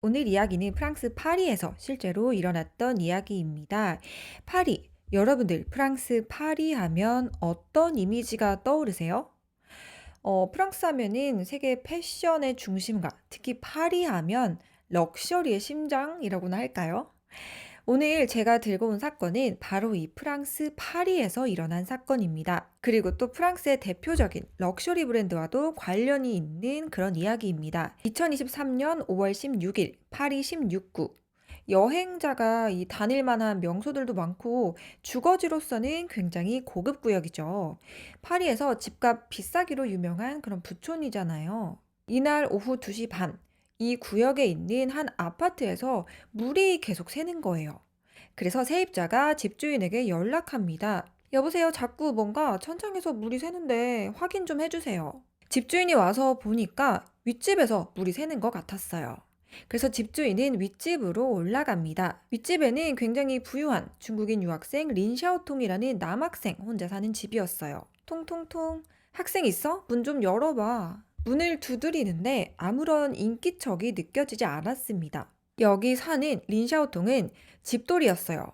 오늘 이야기는 프랑스 파리에서 실제로 일어났던 이야기입니다. 파리. 여러분들, 프랑스 파리 하면 어떤 이미지가 떠오르세요? 어, 프랑스 하면은 세계 패션의 중심가, 특히 파리 하면 럭셔리의 심장이라고나 할까요? 오늘 제가 들고 온 사건은 바로 이 프랑스 파리에서 일어난 사건입니다. 그리고 또 프랑스의 대표적인 럭셔리 브랜드와도 관련이 있는 그런 이야기입니다. 2023년 5월 16일 파리 16구 여행자가 이 다닐 만한 명소들도 많고 주거지로서는 굉장히 고급 구역이죠. 파리에서 집값 비싸기로 유명한 그런 부촌이잖아요. 이날 오후 2시 반, 이 구역에 있는 한 아파트에서 물이 계속 새는 거예요. 그래서 세입자가 집주인에게 연락합니다. 여보세요, 자꾸 뭔가 천장에서 물이 새는데 확인 좀 해주세요. 집주인이 와서 보니까 윗집에서 물이 새는 것 같았어요. 그래서 집주인은 윗집으로 올라갑니다. 윗집에는 굉장히 부유한 중국인 유학생 린샤오통이라는 남학생 혼자 사는 집이었어요. 통통통. 학생 있어? 문 좀 열어봐. 문을 두드리는데 아무런 인기척이 느껴지지 않았습니다. 여기 사는 린샤오통은 집돌이였어요.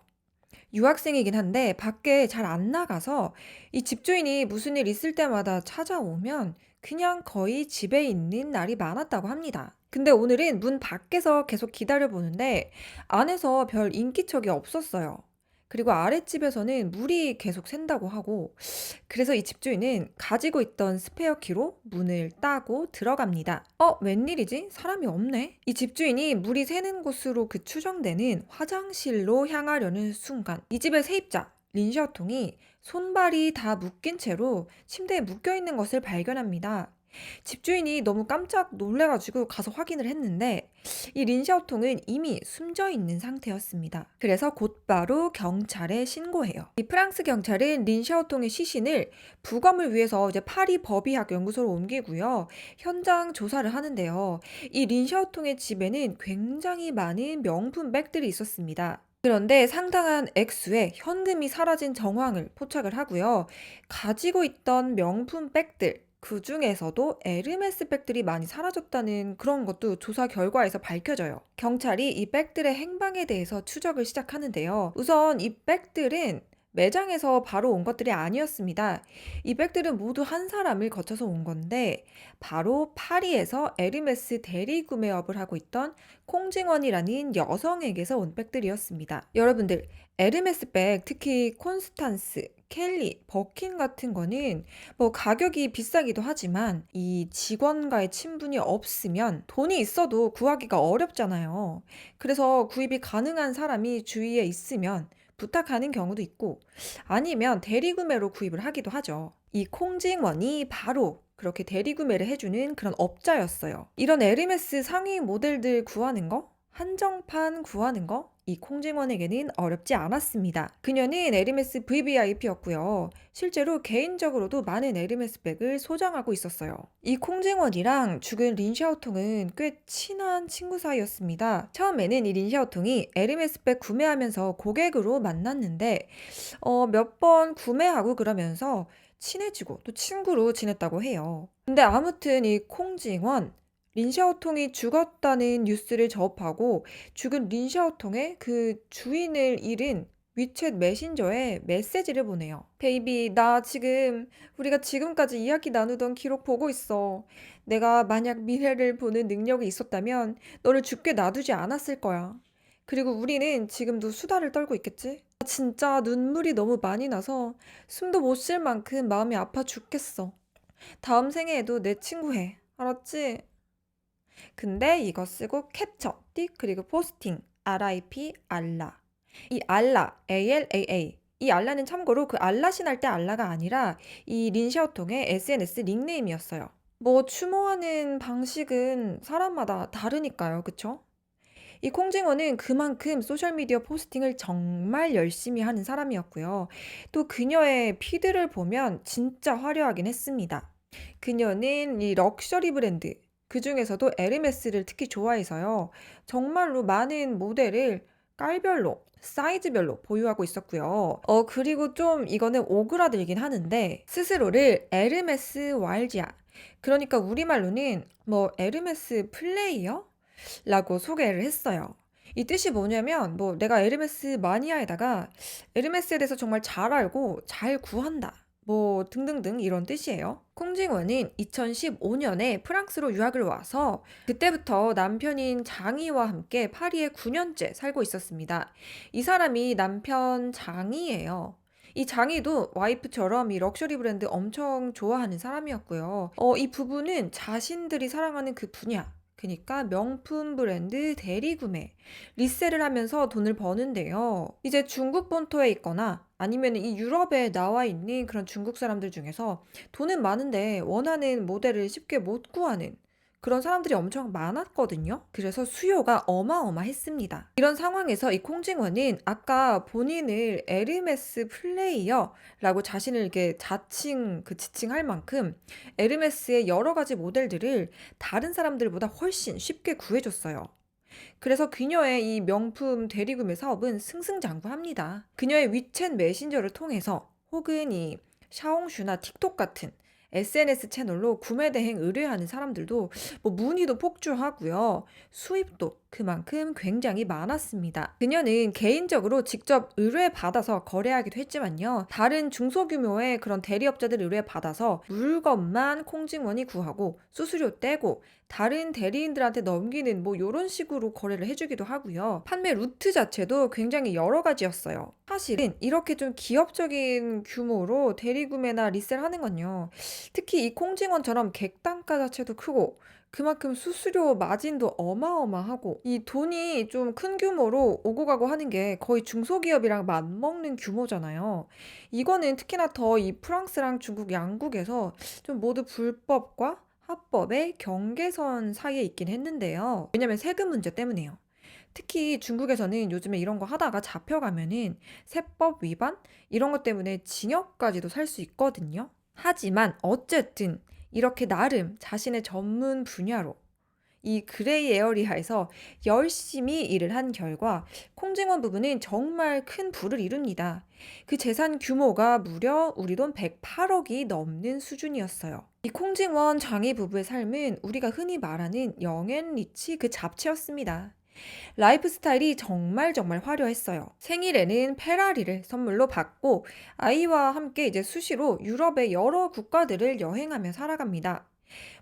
유학생이긴 한데 밖에 잘 안 나가서 이 집주인이 무슨 일 있을 때마다 찾아오면 그냥 거의 집에 있는 날이 많았다고 합니다. 근데 오늘은 문 밖에서 계속 기다려보는데 안에서 별 인기척이 없었어요. 그리고 아랫집에서는 물이 계속 샌다고 하고 그래서 이 집주인은 가지고 있던 스페어 키로 문을 따고 들어갑니다. 어, 웬일이지? 사람이 없네. 이 집주인이 물이 새는 곳으로 그 추정되는 화장실로 향하려는 순간 이 집의 세입자 린샤오통이 손발이 다 묶인 채로 침대에 묶여 있는 것을 발견합니다. 집주인이 너무 깜짝 놀래가지고 가서 확인을 했는데 이 린샤오통은 이미 숨져 있는 상태였습니다. 그래서 곧바로 경찰에 신고해요. 이 프랑스 경찰은 린샤오통의 시신을 부검을 위해서 이제 파리 법의학 연구소로 옮기고요. 현장 조사를 하는데요. 이 린샤오통의 집에는 굉장히 많은 명품 백들이 있었습니다. 그런데 상당한 액수의 현금이 사라진 정황을 포착을 하고요. 가지고 있던 명품 백들, 그 중에서도 에르메스 백들이 많이 사라졌다는 그런 것도 조사 결과에서 밝혀져요. 경찰이 이 백들의 행방에 대해서 추적을 시작하는데요. 우선 이 백들은 매장에서 바로 온 것들이 아니었습니다. 이 백들은 모두 한 사람을 거쳐서 온 건데 바로 파리에서 에르메스 대리 구매업을 하고 있던 콩징원이라는 여성에게서 온 백들이었습니다. 여러분들 에르메스 백 특히 콘스탄스 켈리, 버킨 같은 거는 뭐 가격이 비싸기도 하지만 이 직원과의 친분이 없으면 돈이 있어도 구하기가 어렵잖아요. 그래서 구입이 가능한 사람이 주위에 있으면 부탁하는 경우도 있고 아니면 대리구매로 구입을 하기도 하죠. 이 콩징원이 바로 그렇게 대리구매를 해주는 그런 업자였어요. 이런 에르메스 상위 모델들 구하는 거? 한정판 구하는 거? 이 콩징원에게는 어렵지 않았습니다. 그녀는 에르메스 VVIP였고요. 실제로 개인적으로도 많은 에르메스 백을 소장하고 있었어요. 이 콩징원이랑 죽은 린샤오통은 꽤 친한 친구 사이였습니다. 처음에는 이 린샤오통이 에르메스 백 구매하면서 고객으로 만났는데 어, 몇 번 구매하고 그러면서 친해지고 또 친구로 지냈다고 해요. 근데 아무튼 이 콩징원 린샤오통이 죽었다는 뉴스를 접하고 죽은 린샤오통의 그 주인을 잃은 위챗 메신저에 메시지를 보내요. 베이비, 나 지금 우리가 지금까지 이야기 나누던 기록 보고 있어. 내가 만약 미래를 보는 능력이 있었다면 너를 죽게 놔두지 않았을 거야. 그리고 우리는 지금도 수다를 떨고 있겠지? 진짜 눈물이 너무 많이 나서 숨도 못 쉴 만큼 마음이 아파 죽겠어. 다음 생에에도 내 친구 해. 알았지? 근데 이거 쓰고 캡처, 띡 그리고 포스팅, RIP 알라. 이 알라, ALAA. 이 알라는 참고로 그 알라신 할 때 알라가 아니라 이 린샤오통의 SNS 닉네임이었어요. 뭐 추모하는 방식은 사람마다 다르니까요. 그쵸? 이 콩징어는 그만큼 소셜미디어 포스팅을 정말 열심히 하는 사람이었고요. 또 그녀의 피드를 보면 진짜 화려하긴 했습니다. 그녀는 이 럭셔리 브랜드, 그 중에서도 에르메스를 특히 좋아해서요. 정말로 많은 모델을 깔별로, 사이즈별로 보유하고 있었고요. 어, 그리고 좀 이거는 오그라들긴 하는데 스스로를 에르메스 와일지아. 그러니까 우리말로는 뭐 에르메스 플레이어? 라고 소개를 했어요. 이 뜻이 뭐냐면 뭐 내가 에르메스 마니아에다가 에르메스에 대해서 정말 잘 알고 잘 구한다. 뭐 등등등 이런 뜻이에요. 콩징원은 2015년에 프랑스로 유학을 와서 그때부터 남편인 장이와 함께 파리에 9년째 살고 있었습니다. 이 사람이 남편 장이에요. 이 장이도 와이프처럼 이 럭셔리 브랜드 엄청 좋아하는 사람이었고요. 어, 이 부부는 자신들이 사랑하는 그 분야, 그니까 명품 브랜드 대리 구매, 리셀을 하면서 돈을 버는데요. 이제 중국 본토에 있거나 아니면 이 유럽에 나와 있는 그런 중국 사람들 중에서 돈은 많은데 원하는 모델을 쉽게 못 구하는 그런 사람들이 엄청 많았거든요. 그래서 수요가 어마어마했습니다. 이런 상황에서 이 콩징원은 아까 본인을 에르메스 플레이어라고 자신을 이렇게 자칭 그 지칭할 만큼 에르메스의 여러 가지 모델들을 다른 사람들보다 훨씬 쉽게 구해줬어요. 그래서 그녀의 이 명품 대리구매 사업은 승승장구합니다. 그녀의 위챗 메신저를 통해서 혹은 이 샤옹슈나 틱톡 같은 SNS 채널로 구매 대행 의뢰하는 사람들도 뭐 문의도 폭주하고요. 수입도 그만큼 굉장히 많았습니다. 그녀는 개인적으로 직접 의뢰 받아서 거래하기도 했지만요. 다른 중소규모의 그런 대리업자들 의뢰 받아서 물건만 콩징원이 구하고 수수료 떼고 다른 대리인들한테 넘기는 뭐 이런 식으로 거래를 해주기도 하고요. 판매 루트 자체도 굉장히 여러 가지였어요. 사실은 이렇게 좀 기업적인 규모로 대리구매나 리셀하는 건요. 특히 이 콩징원처럼 객단가 자체도 크고 그만큼 수수료 마진도 어마어마하고 이 돈이 좀 큰 규모로 오고 가고 하는 게 거의 중소기업이랑 맞먹는 규모잖아요. 이거는 특히나 더 이 프랑스랑 중국 양국에서 좀 모두 불법과 합법의 경계선 사이에 있긴 했는데요. 왜냐면 세금 문제 때문에요. 특히 중국에서는 요즘에 이런 거 하다가 잡혀가면은 세법 위반 이런 것 때문에 징역까지도 살 수 있거든요. 하지만 어쨌든 이렇게 나름 자신의 전문 분야로 이 그레이 에어리아에서 열심히 일을 한 결과 콩징원 부부는 정말 큰 부를 이룹니다. 그 재산 규모가 무려 우리 돈 108억이 넘는 수준이었어요. 이 콩징원 장이 부부의 삶은 우리가 흔히 말하는 영앤리치 그 잡채였습니다. 라이프 스타일이 정말 정말 화려했어요. 생일에는 페라리를 선물로 받고 아이와 함께 이제 수시로 유럽의 여러 국가들을 여행하며 살아갑니다.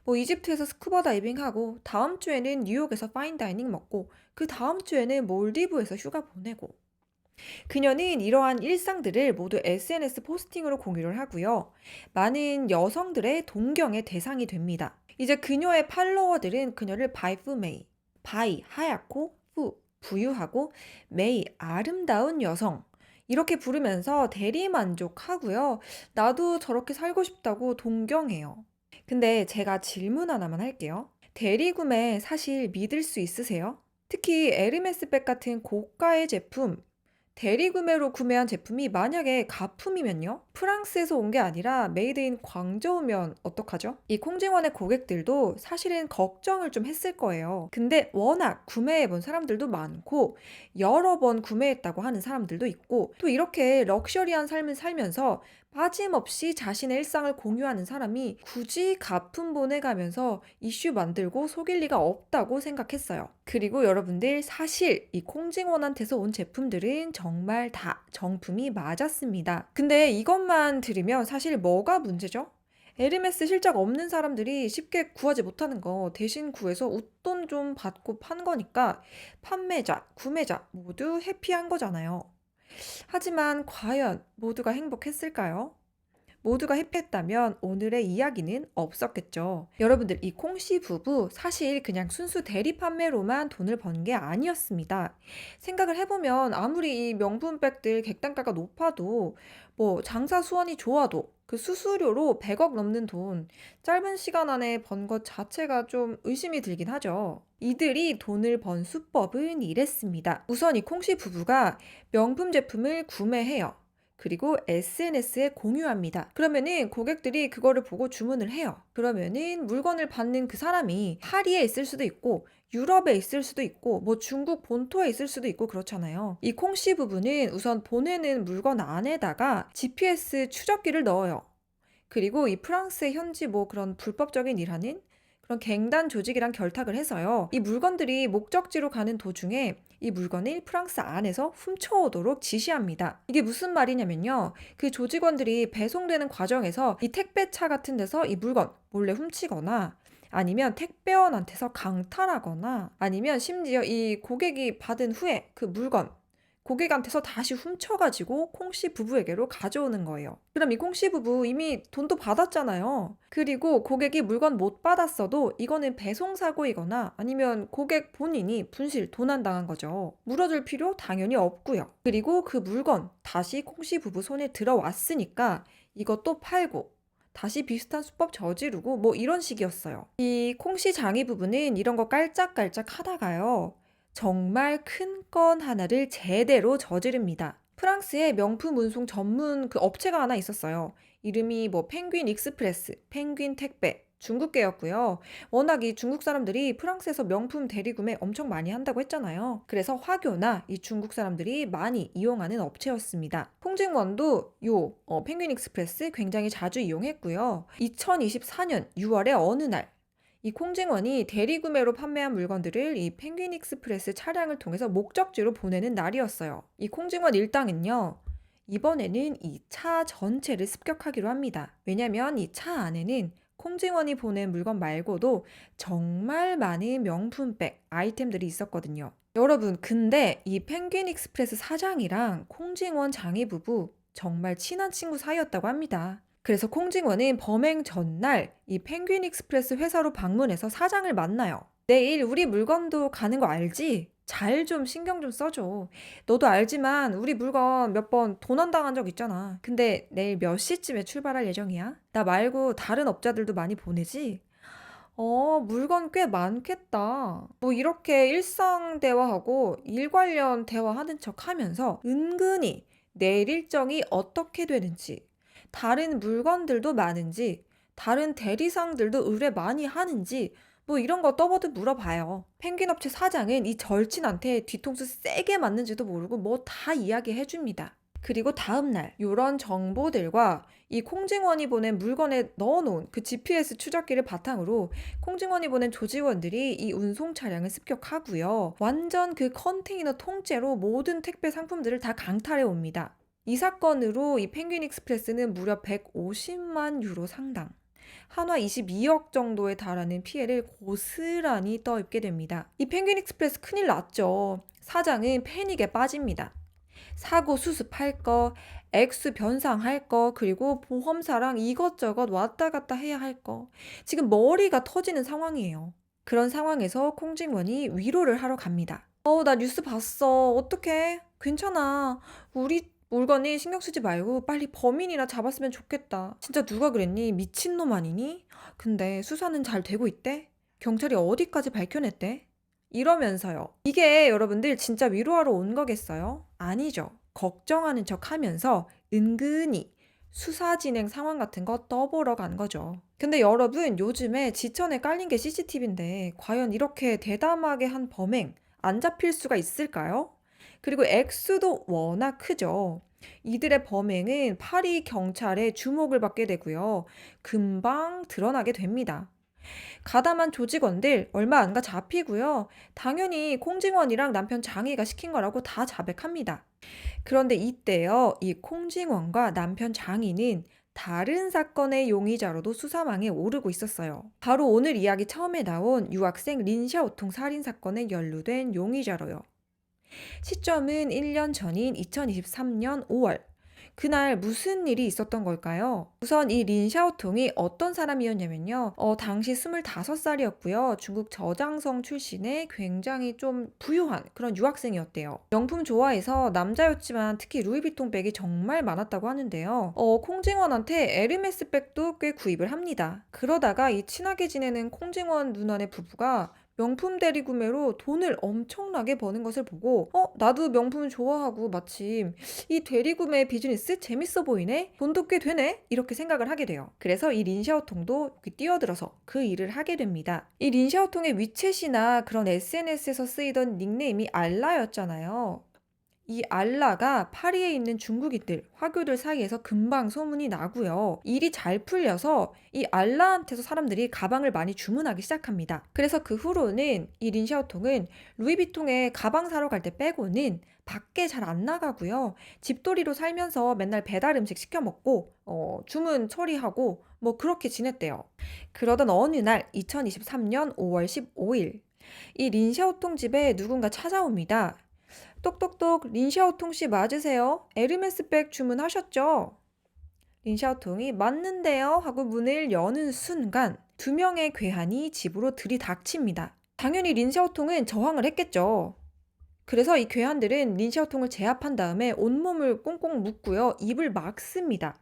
뭐 이집트에서 스쿠버 다이빙하고 다음 주에는 뉴욕에서 파인 다이닝 먹고 그 다음 주에는 몰디브에서 휴가 보내고 그녀는 이러한 일상들을 모두 SNS 포스팅으로 공유를 하고요. 많은 여성들의 동경의 대상이 됩니다. 이제 그녀의 팔로워들은 그녀를 바이프메이, 바이 하얗고 후 부유하고 메이 아름다운 여성 이렇게 부르면서 대리 만족하고요. 나도 저렇게 살고 싶다고 동경해요. 근데 제가 질문 하나만 할게요. 대리 구매 사실 믿을 수 있으세요? 특히 에르메스백 같은 고가의 제품 대리 구매로 구매한 제품이 만약에 가품이면요? 프랑스에서 온 게 아니라 메이드 인 광저우면 어떡하죠? 이 콩징원의 고객들도 사실은 걱정을 좀 했을 거예요. 근데 워낙 구매해 본 사람들도 많고 여러 번 구매했다고 하는 사람들도 있고 또 이렇게 럭셔리한 삶을 살면서 빠짐없이 자신의 일상을 공유하는 사람이 굳이 가품 보내가면서 이슈 만들고 속일 리가 없다고 생각했어요. 그리고 여러분들 사실 이 콩징원한테서 온 제품들은 정말 다 정품이 맞았습니다. 근데 이것만 들으면 사실 뭐가 문제죠? 에르메스 실적 없는 사람들이 쉽게 구하지 못하는 거 대신 구해서 웃돈 좀 받고 판 거니까 판매자, 구매자 모두 해피한 거잖아요. 하지만 과연 모두가 행복했을까요? 모두가 해피했다면 오늘의 이야기는 없었겠죠. 여러분들, 이 콩씨 부부 사실 그냥 순수 대리 판매로만 돈을 번 게 아니었습니다. 생각을 해보면 아무리 이 명품백들 객단가가 높아도 뭐 장사 수완이 좋아도 그 수수료로 100억 넘는 돈 짧은 시간 안에 번 것 자체가 좀 의심이 들긴 하죠. 이들이 돈을 번 수법은 이랬습니다. 우선 이 콩씨 부부가 명품 제품을 구매해요. 그리고 SNS에 공유합니다. 그러면은 고객들이 그거를 보고 주문을 해요. 그러면은 물건을 받는 그 사람이 파리에 있을 수도 있고 유럽에 있을 수도 있고 뭐 중국 본토에 있을 수도 있고 그렇잖아요. 이 콩씨 부분은 우선 보내는 물건 안에다가 GPS 추적기를 넣어요. 그리고 이 프랑스의 현지 뭐 그런 불법적인 일하는 그런 갱단 조직이랑 결탁을 해서요. 이 물건들이 목적지로 가는 도중에 이 물건을 프랑스 안에서 훔쳐오도록 지시합니다. 이게 무슨 말이냐면요. 그 조직원들이 배송되는 과정에서 이 택배차 같은 데서 이 물건 몰래 훔치거나 아니면 택배원한테서 강탈하거나 아니면 심지어 이 고객이 받은 후에 그 물건 고객한테서 다시 훔쳐가지고 콩씨 부부에게로 가져오는 거예요. 그럼 이 콩씨 부부 이미 돈도 받았잖아요. 그리고 고객이 물건 못 받았어도 이거는 배송 사고이거나 아니면 고객 본인이 분실 도난당한 거죠. 물어줄 필요 당연히 없고요. 그리고 그 물건 다시 콩씨 부부 손에 들어왔으니까 이것도 팔고 다시 비슷한 수법 저지르고 뭐 이런 식이었어요. 이 콩씨 장이 부부는 이런 거 깔짝깔짝 하다가요. 정말 큰 건 하나를 제대로 저지릅니다. 프랑스에 명품 운송 전문 그 업체가 하나 있었어요. 이름이 뭐 펭귄 익스프레스, 펭귄 택배, 중국계였고요. 워낙 이 중국 사람들이 프랑스에서 명품 대리구매 엄청 많이 한다고 했잖아요. 그래서 화교나 이 중국 사람들이 많이 이용하는 업체였습니다. 콩징원도 요 어, 펭귄 익스프레스 굉장히 자주 이용했고요. 2024년 6월에 어느 날 이 콩징원이 대리구매로 판매한 물건들을 이 펭귄 익스프레스 차량을 통해서 목적지로 보내는 날이었어요. 이 콩징원 일당은요. 이번에는 이 차 전체를 습격하기로 합니다. 왜냐면 이 차 안에는 콩징원이 보낸 물건 말고도 정말 많은 명품백 아이템들이 있었거든요. 여러분, 근데 이 펭귄 익스프레스 사장이랑 콩징원 장애 부부 정말 친한 친구 사이였다고 합니다. 그래서 콩징원은 범행 전날 이 펭귄 익스프레스 회사로 방문해서 사장을 만나요. 내일 우리 물건도 가는 거 알지? 잘 좀 신경 좀 써줘. 너도 알지만 우리 물건 몇 번 도난당한 적 있잖아. 근데 내일 몇 시쯤에 출발할 예정이야? 나 말고 다른 업자들도 많이 보내지? 어, 물건 꽤 많겠다. 뭐 이렇게 일상 대화하고 일 관련 대화하는 척 하면서 은근히 내일 일정이 어떻게 되는지, 다른 물건들도 많은지, 다른 대리상들도 의뢰 많이 하는지, 뭐 이런 거 떠보듯 물어봐요. 펭귄 업체 사장은 이 절친한테 뒤통수 세게 맞는지도 모르고 뭐 다 이야기해 줍니다. 그리고 다음날 이런 정보들과 이 콩징원이 보낸 물건에 넣어놓은 그 GPS 추적기를 바탕으로 콩징원이 보낸 조직원들이 이 운송 차량을 습격하고요. 완전 그 컨테이너 통째로 모든 택배 상품들을 다 강탈해 옵니다. 이 사건으로 이 펭귄 익스프레스는 무려 150만 유로 상당, 한화 22억 정도에 달하는 피해를 고스란히 떠입게 됩니다. 이 펭귄 익스프레스 큰일 났죠. 사장은 패닉에 빠집니다. 사고 수습할 거, 액수 변상할 거, 그리고 보험사랑 이것저것 왔다 갔다 해야 할 거. 지금 머리가 터지는 상황이에요. 그런 상황에서 콩징원이 위로를 하러 갑니다. 어, 나 뉴스 봤어. 어떡해? 괜찮아. 우리 물건이 신경 쓰지 말고 빨리 범인이나 잡았으면 좋겠다. 진짜 누가 그랬니? 미친놈 아니니? 근데 수사는 잘 되고 있대? 경찰이 어디까지 밝혀냈대? 이러면서요. 이게 여러분들 진짜 위로하러 온 거겠어요? 아니죠. 걱정하는 척 하면서 은근히 수사 진행 상황 같은 거 떠보러 간 거죠. 근데 여러분, 요즘에 지천에 깔린 게 CCTV인데, 과연 이렇게 대담하게 한 범행 안 잡힐 수가 있을까요? 그리고 액수도 워낙 크죠. 이들의 범행은 파리 경찰의 주목을 받게 되고요. 금방 드러나게 됩니다. 가담한 조직원들 얼마 안가 잡히고요. 당연히 콩징원이랑 남편 장희가 시킨 거라고 다 자백합니다. 그런데 이때요, 이 콩징원과 남편 장희는 다른 사건의 용의자로도 수사망에 오르고 있었어요. 바로 오늘 이야기 처음에 나온 유학생 린샤오통 살인 사건에 연루된 용의자로요. 시점은 1년 전인 2023년 5월. 그날 무슨 일이 있었던 걸까요? 우선 이 린샤오통이 어떤 사람이었냐면요. 어, 당시 25살이었고요. 중국 저장성 출신의 굉장히 좀 부유한 그런 유학생이었대요. 명품 좋아해서 남자였지만 특히 루이비통 백이 정말 많았다고 하는데요. 어, 콩징원한테 에르메스 백도 꽤 구입을 합니다. 그러다가 이 친하게 지내는 콩징원 누나네 부부가 명품 대리 구매로 돈을 엄청나게 버는 것을 보고 어 나도 명품 좋아하고 마침 이 대리 구매 비즈니스 재밌어 보이네? 돈도 꽤 되네? 이렇게 생각을 하게 돼요. 그래서 이 린샤오통도 뛰어들어서 그 일을 하게 됩니다. 이 린샤오통의 위챗이나 그런 SNS에서 쓰이던 닉네임이 알라였잖아요 이 알라가 파리에 있는 중국인들, 화교들 사이에서 금방 소문이 나고요. 일이 잘 풀려서 이 알라한테서 사람들이 가방을 많이 주문하기 시작합니다. 그래서 그 후로는 이 린샤오통은 루이비통에 가방 사러 갈 때 빼고는 밖에 잘 안 나가고요. 집돌이로 살면서 맨날 배달 음식 시켜 먹고 어, 주문 처리하고 뭐 그렇게 지냈대요. 그러던 어느 날 2023년 5월 15일 이 린샤오통 집에 누군가 찾아옵니다. 똑똑똑 린샤오통 씨 맞으세요? 에르메스 백 주문하셨죠? 린샤오통이 맞는데요 하고 문을 여는 순간 두 명의 괴한이 집으로 들이닥칩니다. 당연히 린샤오통은 저항을 했겠죠. 그래서 이 괴한들은 린샤오통을 제압한 다음에 온몸을 꽁꽁 묶고요. 입을 막습니다.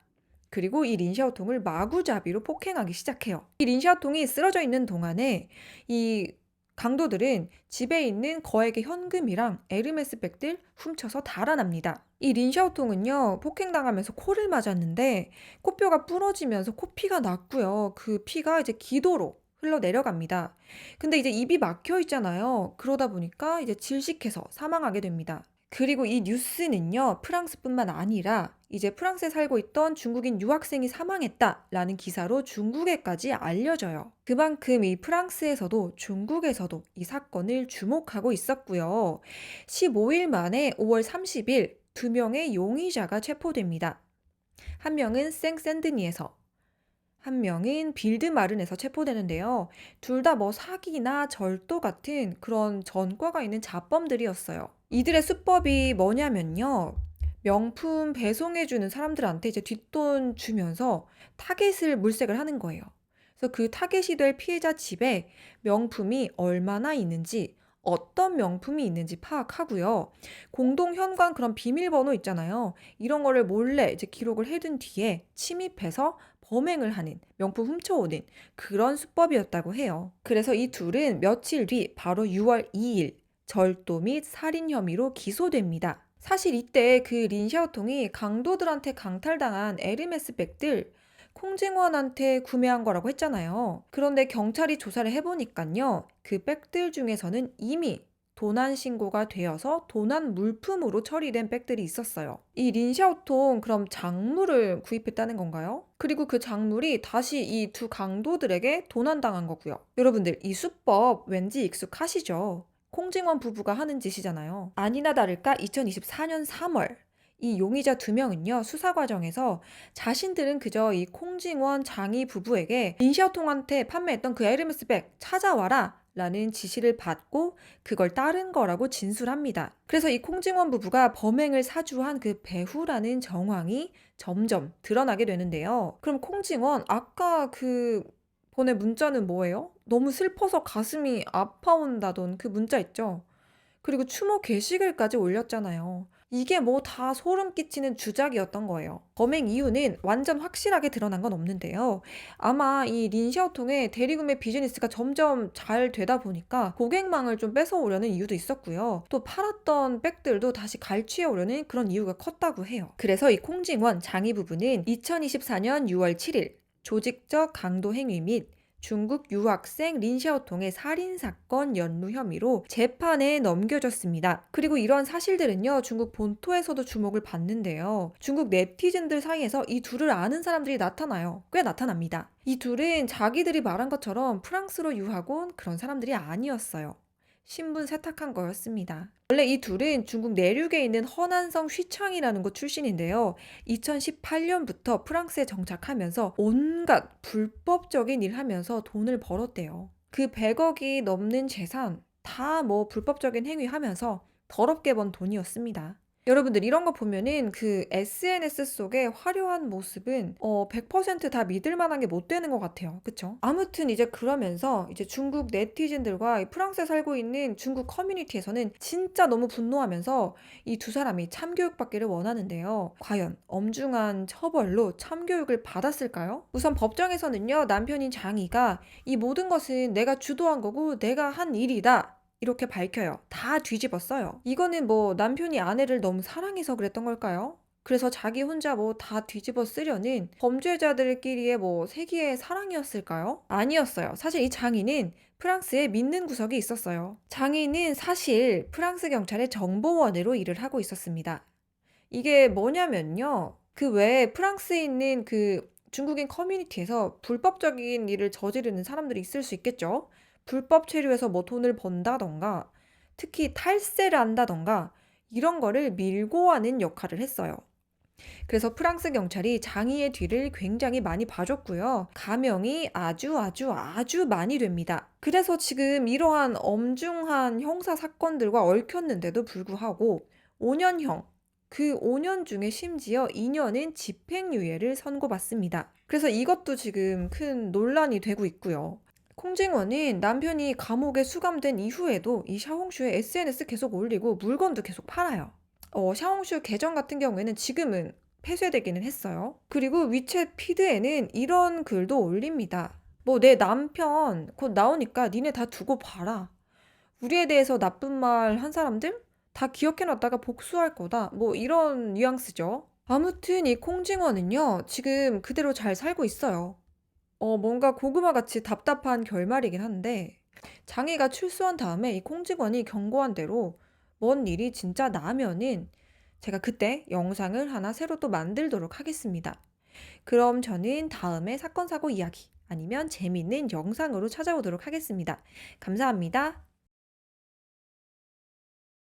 그리고 이 린샤오통을 마구잡이로 폭행하기 시작해요. 이 린샤오통이 쓰러져 있는 동안에 이 강도들은 집에 있는 거액의 현금이랑 에르메스 백들 훔쳐서 달아납니다. 이 린샤오통은요, 폭행당하면서 코를 맞았는데 코뼈가 부러지면서 코피가 났고요. 그 피가 이제 기도로 흘러 내려갑니다. 근데 이제 입이 막혀 있잖아요. 그러다 보니까 이제 질식해서 사망하게 됩니다. 그리고 이 뉴스는요, 프랑스뿐만 아니라 이제 프랑스에 살고 있던 중국인 유학생이 사망했다라는 기사로 중국에까지 알려져요. 그만큼 이 프랑스에서도 중국에서도 이 사건을 주목하고 있었고요. 15일 만에 5월 30일 두 명의 용의자가 체포됩니다. 한 명은 생샌드니에서 한 명은 빌드마른에서 체포되는데요. 둘 다 뭐 사기나 절도 같은 그런 전과가 있는 자범들이었어요. 이들의 수법이 뭐냐면요. 명품 배송해주는 사람들한테 이제 뒷돈 주면서 타겟을 물색을 하는 거예요. 그래서 그 타겟이 될 피해자 집에 명품이 얼마나 있는지, 어떤 명품이 있는지 파악하고요. 공동 현관 그런 비밀번호 있잖아요. 이런 거를 몰래 이제 기록을 해둔 뒤에 침입해서 범행을 하는 명품 훔쳐오는 그런 수법이었다고 해요. 그래서 이 둘은 며칠 뒤 바로 6월 2일 절도 및 살인 혐의로 기소됩니다. 사실 이때 그 린샤오통이 강도들한테 강탈당한 에르메스 백들 콩징원한테 구매한 거라고 했잖아요. 그런데 경찰이 조사를 해보니까요. 그 백들 중에서는 이미 도난 신고가 되어서 도난 물품으로 처리된 백들이 있었어요. 이 린샤오통 그럼 작물을 구입했다는 건가요? 그리고 그 작물이 다시 이 두 강도들에게 도난당한 거고요. 여러분들 이 수법 왠지 익숙하시죠? 콩징원 부부가 하는 짓이잖아요. 아니나 다를까 2024년 3월 이 용의자 두 명은요 수사 과정에서 자신들은 그저 이 콩징원 장이 부부에게 린샤오통한테 판매했던 그 에르메스 백 찾아와라 라는 지시를 받고 그걸 따른 거라고 진술합니다. 그래서 이 콩징원 부부가 범행을 사주한 그 배후라는 정황이 점점 드러나게 되는데요. 그럼 콩징원 아까 그 보낸 문자는 뭐예요? 너무 슬퍼서 가슴이 아파온다던 그 문자 있죠? 그리고 추모 게시글까지 올렸잖아요. 이게 뭐 다 소름 끼치는 주작이었던 거예요. 범행 이유는 완전 확실하게 드러난 건 없는데요. 아마 이 린샤오통의 대리구매 비즈니스가 점점 잘 되다 보니까 고객망을 좀 뺏어오려는 이유도 있었고요. 또 팔았던 백들도 다시 갈취해오려는 그런 이유가 컸다고 해요. 그래서 이 콩징원 장이 부부는 2024년 6월 7일 조직적 강도 행위 및 중국 유학생 린샤오통의 살인 사건 연루 혐의로 재판에 넘겨졌습니다. 그리고 이런 사실들은요, 중국 본토에서도 주목을 받는데요. 중국 네티즌들 사이에서 이 둘을 아는 사람들이 나타나요. 꽤 나타납니다. 이 둘은 자기들이 말한 것처럼 프랑스로 유학 온 그런 사람들이 아니었어요. 신분 세탁한 거였습니다. 원래 이 둘은 중국 내륙에 있는 허난성 휘창이라는 곳 출신인데요. 2018년부터 프랑스에 정착하면서 온갖 불법적인 일 하면서 돈을 벌었대요. 그 100억이 넘는 재산 다 뭐 불법적인 행위 하면서 더럽게 번 돈이었습니다. 여러분들 이런 거 보면은 그 SNS 속의 화려한 모습은 어 100%다 믿을 만한 게 못 되는 것 같아요. 그쵸? 아무튼 이제 그러면서 이제 중국 네티즌들과 프랑스에 살고 있는 중국 커뮤니티에서는 진짜 너무 분노하면서 이 두 사람이 참교육 받기를 원하는데요. 과연 엄중한 처벌로 참교육을 받았을까요? 우선 법정에서는요, 남편인 장이가 이 모든 것은 내가 주도한 거고 내가 한 일이다. 이렇게 밝혀요. 다 뒤집었어요. 이거는 뭐 남편이 아내를 너무 사랑해서 그랬던 걸까요? 그래서 자기 혼자 뭐 다 뒤집어 쓰려는 범죄자들끼리의 뭐 세기의 사랑이었을까요? 아니었어요. 사실 이 장인은 프랑스에 믿는 구석이 있었어요. 장인은 사실 프랑스 경찰의 정보원으로 일을 하고 있었습니다. 이게 뭐냐면요. 그 외에 프랑스에 있는 그 중국인 커뮤니티에서 불법적인 일을 저지르는 사람들이 있을 수 있겠죠. 불법 체류해서 뭐 돈을 번다던가, 특히 탈세를 한다던가, 이런 거를 밀고 하는 역할을 했어요. 그래서 프랑스 경찰이 장이의 뒤를 굉장히 많이 봐줬고요. 가명이 아주 아주 아주 많이 됩니다. 그래서 지금 이러한 엄중한 형사 사건들과 얽혔는데도 불구하고 5년형, 그 5년 중에 심지어 2년은 집행유예를 선고받습니다. 그래서 이것도 지금 큰 논란이 되고 있고요. 콩징원은 남편이 감옥에 수감된 이후에도 이 샤홍슈의 SNS 계속 올리고 물건도 계속 팔아요. 어, 샤홍슈 계정 같은 경우에는 지금은 폐쇄되기는 했어요. 그리고 위챗 피드에는 이런 글도 올립니다. 뭐 내 남편 곧 나오니까 니네 다 두고 봐라. 우리에 대해서 나쁜 말 한 사람들 다 기억해놨다가 복수할 거다. 뭐 이런 뉘앙스죠. 아무튼 이 콩징어는요, 지금 그대로 잘 살고 있어요. 어, 뭔가 고구마 같이 답답한 결말이긴 한데, 장이가 출소한 다음에 이 콩징원이 경고한 대로 뭔 일이 진짜 나면은 제가 그때 영상을 하나 새로 또 만들도록 하겠습니다. 그럼 저는 다음에 사건, 사고 이야기 아니면 재미있는 영상으로 찾아오도록 하겠습니다. 감사합니다.